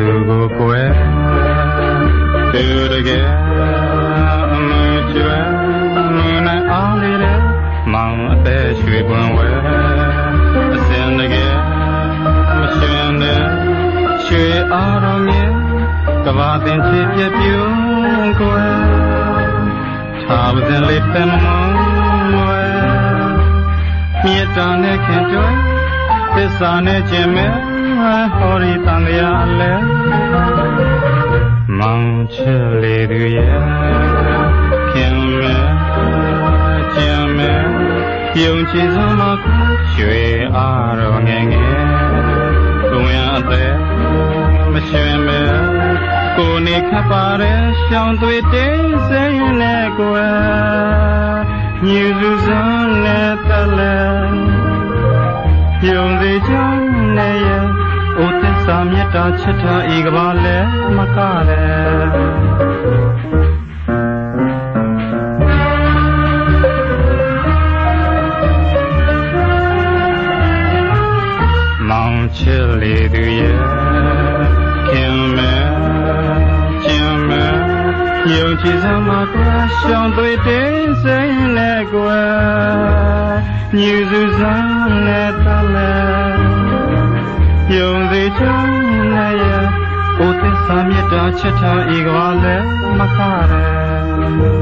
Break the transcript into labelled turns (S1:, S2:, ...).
S1: သူကိုကွယ်သူတကယ်အမကျွမ်းမနဲ့အောင်လေလေမောင်အသက်ရွှေပွန်ဝဲအစင်တကယ်မရှင်တဲ့ရွှေအာရုံမြဲကဘာတင်ချစ်ပြပြုံးကွယ်သာဝဇလေးတန်မောင်ဝဲမြေတားနဲ့ခင်တွဲသစ္စာနဲ့ခြင်းမဲ့ ချစ်လေးသူရဲ့ခင်မဲခြင်းမဲယုံကြည်စွာမှာရွှေအားတော်ငယ်ငယ်ကိုရအသက်မရွှင်မဲကိုနေခပ်ပါတဲ့ရှောင်းသွေးတိမ်စိမ့်နဲ့ကွယ်ညူစုစွမ်းနဲ့တလဲယုံစေချမ်းနဲ့ရဲ့အိုသစ္စာ မေတ္တာချစ်တာဤကဘာလဲမကလဲမောင်ချစ်လေသူရဲ့ခင်မဲကျင်မဲယုံကြည်စမ်းမှာကွာရှောင်းသွေးတင်းစိမ့်နဲ့ကွာညူစုစမ်းနဲ့တလဲ ယုံစေချမ်းနဲ့ရဲ့အိုသစ္စာမေတ္တာချစ်တာဤကဘာလဲမကရဲ